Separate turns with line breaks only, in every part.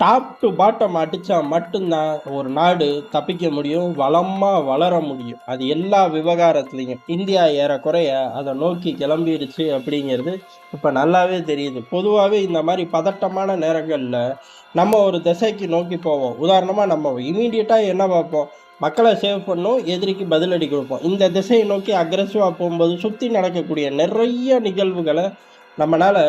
Top to bottom அடித்தா மட்டும்தான் ஒரு நாடு தப்பிக்க முடியும் வளமாக வளர முடியும். அது எல்லா விவகாரத்துலேயும். இந்தியா ஏறக்குறைய அதை நோக்கி கிளம்பிருச்சு அப்படிங்கிறது இப்போ நல்லாவே தெரியுது. பொதுவாகவே இந்த மாதிரி பதட்டமான நேரங்களில் நம்ம ஒரு திசைக்கு நோக்கி போவோம். உதாரணமாக நம்ம இமீடியட்டாக என்ன பார்ப்போம்? மக்களை சேவ் பண்ணும் எதிரிக்கு பதிலடி கொடுப்போம். இந்த திசையை நோக்கி அக்ரெசிவாக போகும்போது சுற்றி நடக்கக்கூடிய நிறைய நிகழ்வுகளை நம்மளால்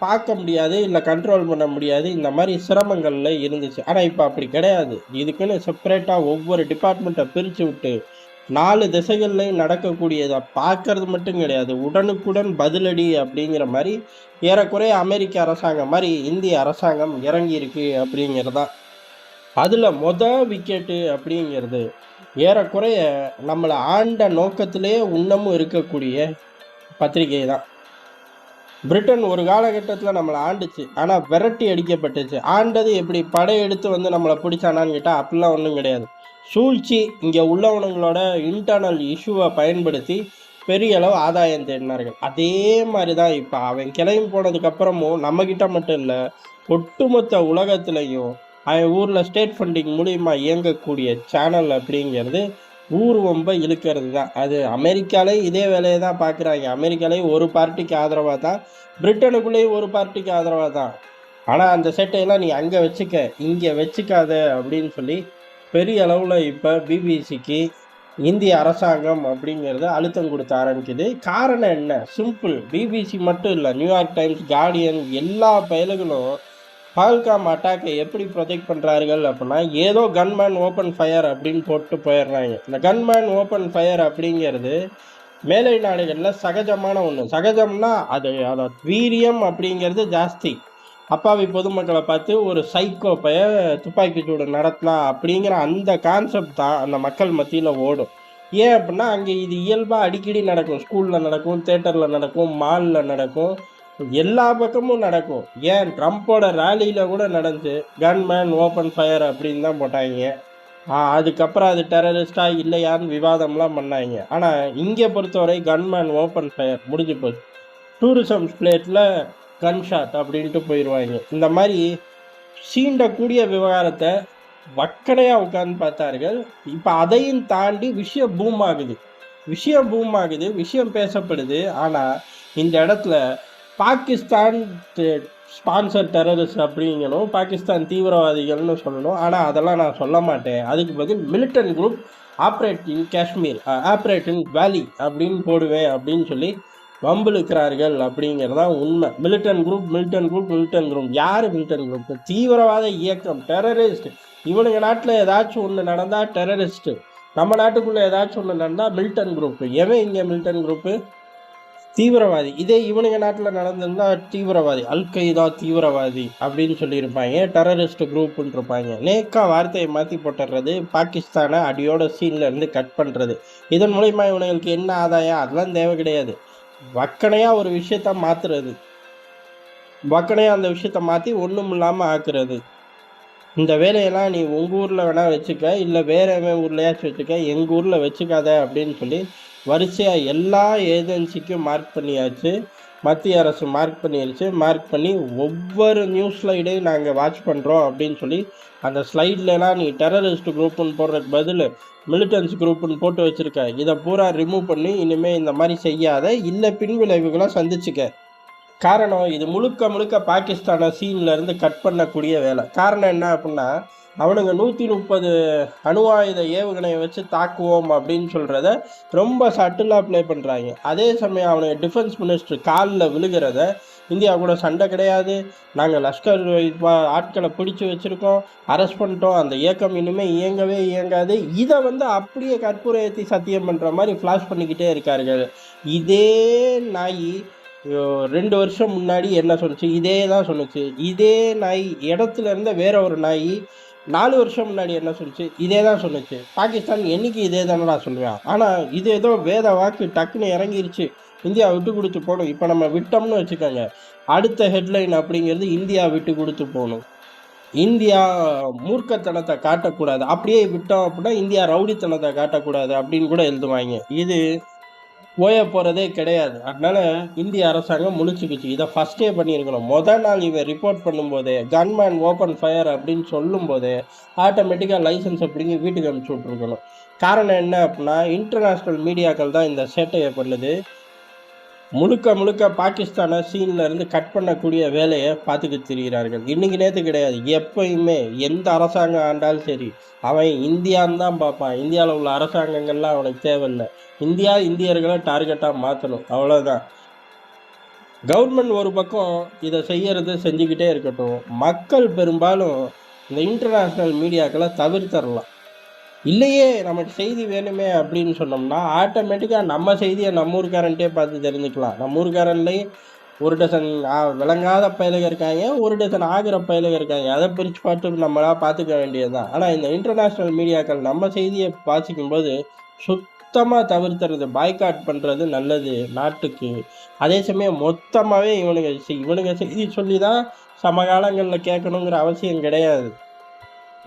பார்க்க முடியாது இல்லை கண்ட்ரோல் பண்ண முடியாது. இந்த மாதிரி சிரமங்களில் இருந்துச்சு. ஆனால் இப்போ அப்படி கிடையாது. இதுக்குன்னு செப்பரேட்டாக ஒவ்வொரு டிபார்ட்மெண்ட்டை பிரித்து விட்டு நாலு திசைகள்லையும் நடக்கக்கூடியதை பார்க்கறது மட்டும் கிடையாது. உடனுக்குடன் பதிலடி அப்படிங்கிற மாதிரி ஏறக்குறைய அமெரிக்க அரசாங்கம் மாதிரி இந்திய அரசாங்கம் இறங்கியிருக்கு அப்படிங்கிறதான் அதில் மொத விக்கெட்டு அப்படிங்கிறது ஏறக்குறைய நம்மளை ஆண்ட நோக்கத்திலே இன்னமும் இருக்கக்கூடிய பத்திரிகை தான் பிரிட்டன் ஒரு காலகட்டத்தில் நம்மளை ஆண்டுச்சு. ஆனால் விரட்டி அடிக்கப்பட்டுச்சு. ஆண்டது எப்படி படையெடுத்து வந்து நம்மளை பிடிச்சானான்னு கேட்டால் அப்படிலாம் ஒன்றும் கிடையாது. சூழ்ச்சி இங்கே உள்ளவனுங்களோட இன்டர்னல் இஷ்யூவை பயன்படுத்தி பெரிய அளவு ஆதாயம் தேடினார்கள். அதே மாதிரி தான் இப்போ அவன் கிளம்பி போனதுக்கப்புறமும் நம்மக்கிட்ட மட்டும் இல்லை ஒட்டுமொத்த உலகத்துலேயும் அவன் ஊரில் ஸ்டேட் ஃபண்டிங் மூலியமாக இயங்கக்கூடிய சேனல் அப்படிங்கிறது ஊர் வம்ப இழுக்கிறது தான். அது அமெரிக்காலே இதே வேலையை தான் பார்க்குறாங்க. அமெரிக்காலேயும் ஒரு பார்ட்டிக்கு ஆதரவாக தான். பிரிட்டனுக்குள்ளேயும் ஒரு பார்ட்டிக்கு ஆதரவாக தான். ஆனால் அந்த செட்டையெல்லாம் நீ அங்கே வச்சுக்க இங்கே வச்சுக்காத அப்படின்னு சொல்லி பெரிய அளவில் இப்போ பிபிசிக்கு இந்திய அரசாங்கம் அப்படிங்கிறது அழுத்தம் கொடுத்த ஆரம்பிக்குது. காரணம் என்ன? சிம்பிள் பிபிசி மட்டும் இல்லை. நியூயார்க் டைம்ஸ் கார்டியன் எல்லா பயல்களும் பால்காம் அட்டாக்கை எப்படி ப்ரொஜெக்ட் பண்ணுறார்கள் அப்படின்னா ஏதோ கன்மேன் ஓப்பன் ஃபயர் அப்படின்னு போட்டு போயிடுறாங்க. இந்த கன்மேன் ஓப்பன் ஃபயர் அப்படிங்கிறது மேலை நாடுகளில் சகஜமான ஒன்று சகஜம்னா அது அதோட வீரியம் அப்படிங்கிறது ஜாஸ்தி. அப்பாவி பொதுமக்களை பார்த்து ஒரு சைக்கோ பய துப்பாக்கி சூடு நடத்தலாம் அப்படிங்கிற அந்த கான்செப்ட் தான் அந்த மக்கள் மத்தியில் ஓடும். ஏன் அப்படின்னா அங்கே இது இயல்பாக அடிக்கடி நடக்கும். ஸ்கூலில் நடக்கும் தேட்டரில் நடக்கும் மாலில் நடக்கும். எல்லா பக்கமும் நடக்கும். ஏன்? ட்ரம்ப்போட ரேலியில் கூட நடந்துச்சு கன்மேன் ஓப்பன் ஃபயர் அப்படின்னு தான் போட்டாங்க. அதுக்கப்புறம் அது டெரரிஸ்டா இல்லையான்னு விவாதம்லாம் பண்ணாங்க. ஆனால் இங்கே பொறுத்தவரை கன்மேன் ஓப்பன் ஃபயர் முடிஞ்சு போச்சு. டூரிசம் பிளேட்டில் கன் ஷாட் அப்படின்ட்டு போயிடுவாங்க இந்த மாதிரி சீண்டக்கூடிய விவகாரத்தை வக்கடையாக உட்காந்து பார்த்தார்கள். இப்போ அதையும் தாண்டி விஷயம் பூம் ஆகுது. விஷயம் பூம் ஆகுது விஷயம் பேசப்படுது. ஆனால் இந்த இடத்துல பாகிஸ்தான் ஸ்பான்சர் டெரரிஸ்ட் அப்படிங்கணும் பாகிஸ்தான் தீவிரவாதிகள்னு சொல்லணும். ஆனால் அதெல்லாம் நான் சொல்ல மாட்டேன். அதுக்கு பதில் militant group operating Kashmir operating valley அப்படின்னு போடுவேன் அப்படின்னு சொல்லி வம்பிழுக்கிறார்கள் அப்படிங்கிறது தான் உண்மை. Militant group militant group militant group யார் மிலிட்டன் குரூப் தீவிரவாத இயக்கம் டெரரிஸ்ட் இவனுங்க நாட்டில் ஏதாச்சும் ஒன்று நடந்தால் டெரரிஸ்ட்டு நம்ம நாட்டுக்குள்ளே ஏதாச்சும் ஒன்று நடந்தால் மில்டன் குரூப்பு எவன் இங்கே மில்டன் குரூப்பு தீவிரவாதி. இதே இவனுங்க நாட்டில் நடந்திருந்தா தீவிரவாதி. அல்கைதா தீவிரவாதி அப்படின்னு சொல்லியிருப்பாங்க. டெரரிஸ்ட் குரூப்னு இருப்பாங்க நேக்கா வார்த்தையை மாற்றி போட்டுறது பாகிஸ்தானை அடியோட சீனில் இருந்து கட் பண்ணுறது இதன் மூலயமா இவனுங்களுக்கு என்ன ஆதாயம்? அதெல்லாம் தேவை கிடையாது. வக்கனையாக ஒரு விஷயத்த மாற்றுறது வக்கனையாக அந்த விஷயத்த மாற்றி ஒன்றும் இல்லாமல் ஆக்குறது. இந்த வேலையெல்லாம் நீ உங்கள் ஊரில் வேணால் வச்சுக்க இல்லை வேறு ஊர்லையாச்சும் வச்சுக்க எங்கள் ஊரில் வச்சுக்காத அப்படின்னு சொல்லி வரிசையாக எல்லா ஏஜென்சிக்கும் மார்க் பண்ணியாச்சு. மத்திய அரசு மார்க் பண்ணிருச்சு மார்க் பண்ணி ஒவ்வொரு நியூஸ் ஸ்லைடையும் நாங்கள் வாட்ச் பண்ணுறோம் அப்படின்னு சொல்லி அந்த ஸ்லைட்லலாம் நீ டெரரிஸ்ட் குரூப்புன்னு போடுறதுக்கு பதில் மிலிட்டன்ஸ் குரூப்புன்னு போட்டு வச்சுருக்க. இதை பூரா ரிமூவ் பண்ணி இனிமேல் இந்த மாதிரி செய்யாத. இல்லை பின்விளைவுகளை சந்திச்சுக்க. காரணம் இது முழுக்க முழுக்க பாகிஸ்தானை சீன்லேருந்து கட் பண்ணக்கூடிய வேலை. காரணம் என்ன அப்படின்னா அவனுங்க நூற்றி முப்பது அணு ஆயுத ஏவுகணையை வச்சு தாக்குவோம் அப்படின்னு சொல்கிறத ரொம்ப சட்டிலாக ப்ளே பண்ணுறாங்க அதே சமயம் அவனுங்க டிஃபென்ஸ் மினிஸ்டர் காலில் விழுகிறத இந்தியா கூட சண்டை கிடையாது. நாங்கள் லஷ்கர் ஆட்களை பிடிச்சி வச்சுருக்கோம் அரெஸ்ட் பண்ணிட்டோம் அந்த இயக்கம் இனிமேல் இயங்கவே இயங்காது. இதை வந்து அப்படியே கற்பூரை ஏற்றி சத்தியம் பண்ணுற மாதிரி ஃப்ளாஷ் பண்ணிக்கிட்டே இருக்கார்கள். இதே நாய் ரெண்டு வருஷம் முன்னாடி என்ன சொன்னுச்சு? இதே தான் சொன்னுச்சு. இதே நாய் இடத்துல இருந்த வேற ஒரு நாய் நாலு வருஷம் முன்னாடி என்ன சொல்லுச்சு இதே தான் சொன்னுச்சு. பாகிஸ்தான் என்னைக்கு இதே தானடா சொல்லுவேன் ஆனால் இது ஏதோ வேத வாக்கு டக்குன்னு இறங்கிருச்சு. இந்தியா விட்டு கொடுத்து போகணும். இப்போ நம்ம விட்டோம்னு வச்சுக்கோங்க. அடுத்த ஹெட்லைன் அப்படிங்கிறது இந்தியா விட்டு கொடுத்து போகணும். இந்தியா மூர்க்கத்தனத்தை காட்டக்கூடாது. அப்படியே விட்டோம் அப்படின்னா இந்தியா ரவுடித்தனத்தை காட்டக்கூடாது அப்படின்னு கூட எழுதுவாங்க. இது ஓய போகிறதே கிடையாது. அதனால் இந்திய அரசாங்கம் முழிச்சுக்குச்சு. இதை ஃபஸ்ட்டே பண்ணியிருக்கணும். மொதல் நாள் இவன் ரிப்போர்ட் பண்ணும்போதே கன்மேன் ஓப்பன் ஃபயர் அப்படின்னு சொல்லும்போதே ஆட்டோமேட்டிக்காக லைசன்ஸை பிடிங்கி வீட்டுக்கு அனுப்பிச்சி விட்ருக்கணும் காரணம் என்ன அப்படின்னா இன்டர்நேஷ்னல் மீடியாக்கள் தான் இந்த சேட்டையை பண்ணுது. முழுக்க முழுக்க பாகிஸ்தானை சீனில் இருந்து கட் பண்ணக்கூடிய வேலையை பார்த்துக்கிட்டு திரிகிறார்கள். இன்றைக்கி நேற்று கிடையாது. எப்பயுமே எந்த அரசாங்கம் ஆண்டாலும் சரி அவன் இந்தியான்னு தான் பார்ப்பான். இந்தியாவில் உள்ள அரசாங்கங்கள்லாம் அவனுக்கு தேவையில்லை. இந்தியா இந்தியர்களை டார்கெட்டாக மாற்றணும் அவ்வளோதான் கவர்மெண்ட் ஒரு பக்கம் இதை செய்யறது செஞ்சுக்கிட்டே இருக்கட்டும். மக்கள் பெரும்பாலும் இந்த இன்டர்நேஷ்னல் மீடியாக்களை தவிர்த்தரலாம். இல்லையே நமக்கு செய்தி வேணுமே அப்படின்னு சொன்னோம்னா ஆட்டோமேட்டிக்காக நம்ம செய்தியை நம்ம ஊர்காரன்ட்டே பார்த்து தெரிஞ்சுக்கலாம். நம்ம ஊருக்காரன்லேயே ஒரு டசன் விளங்காத பயலுக இருக்காங்க ஒரு டசன் ஆகிற பயலுக இருக்காங்க. அதை பிரித்து பார்த்து நம்மளாக பார்த்துக்க வேண்டியது தான் ஆனால் இந்த இன்டர்நேஷ்னல் மீடியாக்கள் நம்ம செய்தியை வாசிக்கும்போது சுத்தமாக தவிர்த்துறது பாய்காட் பண்ணுறது நல்லது நாட்டுக்கு. அதே சமயம் மொத்தமாகவே இவனுங்க செய்- இவனுங்க செய்தி சொல்லி தான் சமகாலங்களில் கேட்கணுங்கிற அவசியம் கிடையாது.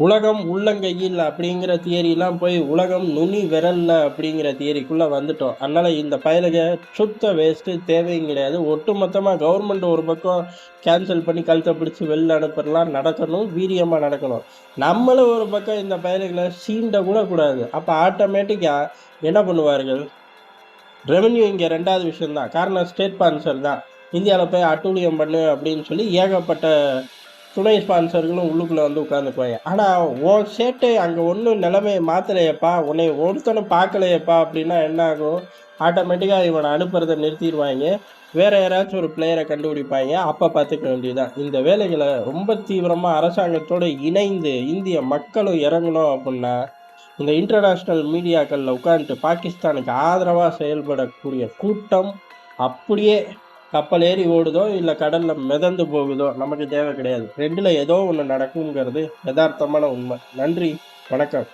உலகம் உள்ளங்கையில் அப்படிங்கிற தியரிலாம் போய் உலகம் நுனி விரல்ல அப்படிங்கிற தியரிக்குள்ளே வந்துட்டோம். அதனால் இந்த பயலுக சுத்த வேஸ்ட்டு தேவையும் கிடையாது. ஒட்டுமொத்தமாக கவர்மெண்ட் ஒரு பக்கம் கேன்சல் பண்ணி கழுத்தை பிடிச்சி வெளில அனுப்புறலாம் நடக்கணும் வீரியமாக நடக்கணும். நம்மளும் ஒரு பக்கம் இந்த பயலுகளை சீண்ட கூட கூடாது. அப்போ ஆட்டோமேட்டிக்காக என்ன பண்ணுவார்கள்? ரெவென்யூ இங்கே ரெண்டாவது விஷயம்தான். காரணம் ஸ்டேட் ஸ்பான்சர் தான். இந்தியாவில் போய் அட்டூழியம் பண்ணு அப்படின்னு சொல்லி ஏகப்பட்ட துணை ஸ்பான்சர்களும் உள்ளுக்குள்ளே வந்து உட்காந்துக்குவாங்க ஆனால் உன் சேட்டை அங்கே ஒன்றும் நிலைமையை மாற்றலையப்பா உன்னை ஒருத்தனும் பார்க்கலையப்பா அப்படின்னா என்ன ஆகும்? ஆட்டோமேட்டிக்காக இவனை அனுப்புறதை நிறுத்திடுவாங்க. வேறு யாராச்சும் ஒரு பிளேயரை கண்டுபிடிப்பாங்க. அப்போ பார்த்துக்க வேண்டியதுதான். இந்த வேலைகளை ரொம்ப தீவிரமாக அரசாங்கத்தோடு இணைந்து இந்திய மக்களும் இறங்கணும் அப்படின்னா இந்த இன்டர்நேஷ்னல் மீடியாக்களில் உட்காந்துட்டு பாகிஸ்தானுக்கு ஆதரவாக செயல்படக்கூடிய கூட்டம் அப்படியே கப்பல் ஏறி ஓடுதோ இல்லை கடலில் மிதந்து போகுதோ நமக்கு தேவை கிடையாது. ரெண்டில் ஏதோ ஒன்று நடக்குங்கிறது யதார்த்தமான உண்மை. நன்றி. வணக்கம்.